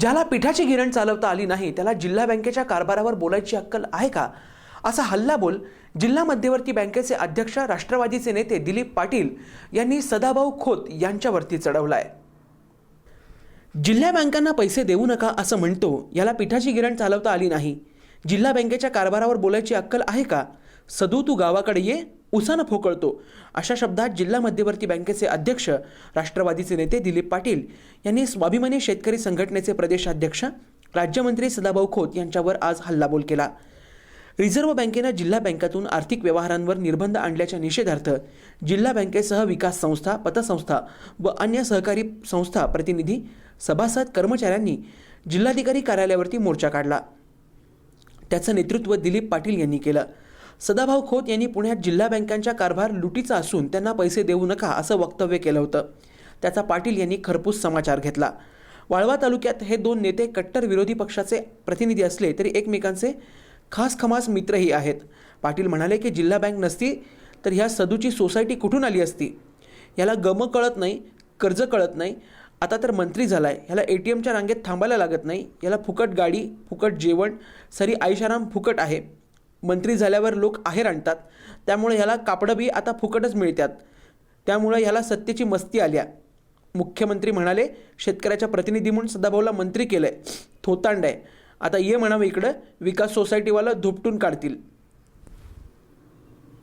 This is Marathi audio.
ज्याला पिठाची गिरण चालवता आली नाही त्याला जिल्हा बँकेच्या कारभारावर बोलायची अक्कल आहे का? असा हल्लाबोल जिल्हा मध्यवर्ती बँकेचे अध्यक्ष राष्ट्रवादीचे नेते दिलीप पाटील यांनी सदाभाऊ खोत यांच्यावरती चढवलाय. जिल्हा बँकांना पैसे देऊ नका असं म्हणतो याला पिठाची गिरण चालवता आली नाही. जिल्हा बँकेच्या कारभारावर बोलायची अक्कल आहे का? सदू तू गावाकडे ये. उसानं फोकळतो. अशा शब्दात जिल्हा मध्यवर्ती बँकेचे अध्यक्ष राष्ट्रवादीचे नेते दिलीप पाटील यांनी स्वाभिमानी शेतकरी संघटनेचे प्रदेशाध्यक्ष राज्यमंत्री सदाभाऊ खोत यांच्यावर आज हल्लाबोल केला. रिझर्व्ह बँकेनं जिल्हा बँकातून आर्थिक व्यवहारांवर निर्बंध आणल्याच्या निषेधार्थ जिल्हा बँकेसह विकास संस्था पतसंस्था व अन्य सहकारी संस्था प्रतिनिधी सभासद कर्मचाऱ्यांनी जिल्हाधिकारी कार्यालयावरती मोर्चा काढला. त्याचं नेतृत्व दिलीप पाटील यांनी केलं. सदाभाऊ खोत यांनी पुण्यात जिल्हा बँकांच्या कारभार लुटीचा असून त्यांना पैसे देऊ नका असं वक्तव्य केलं होतं. त्याचा पाटील यांनी खरपूस समाचार घेतला. वाळवा तालुक्यात हे दोन नेते कट्टर विरोधी पक्षाचे प्रतिनिधी असले तरी एकमेकांचे खास खमास मित्रही आहेत. पाटील म्हणाले की जिल्हा बँक नसती तर ह्या सदूची सोसायटी कुठून आली असती? याला गमं कळत नाही कर्ज कळत नाही. आता तर मंत्री झाला आहे ह्याला ए टी एमच्या रांगेत थांबायला लागत नाही. याला फुकट गाडी फुकट जेवण सरी आयशाराम फुकट आहे. मंत्री झाल्यावर लोक आहेर आणतात. त्यामुळे ह्याला कापडं बी आता फुकटच मिळतात त्यामुळे ह्याला सत्तेची मस्ती आल्या मुख्यमंत्री म्हणाले शेतकऱ्याच्या प्रतिनिधी म्हणून सदाभाऊला मंत्री केलं आहे थोतांड आहे. आता ये म्हणावं इकडं. विकास सोसायटीवाला धुपटून काढतील.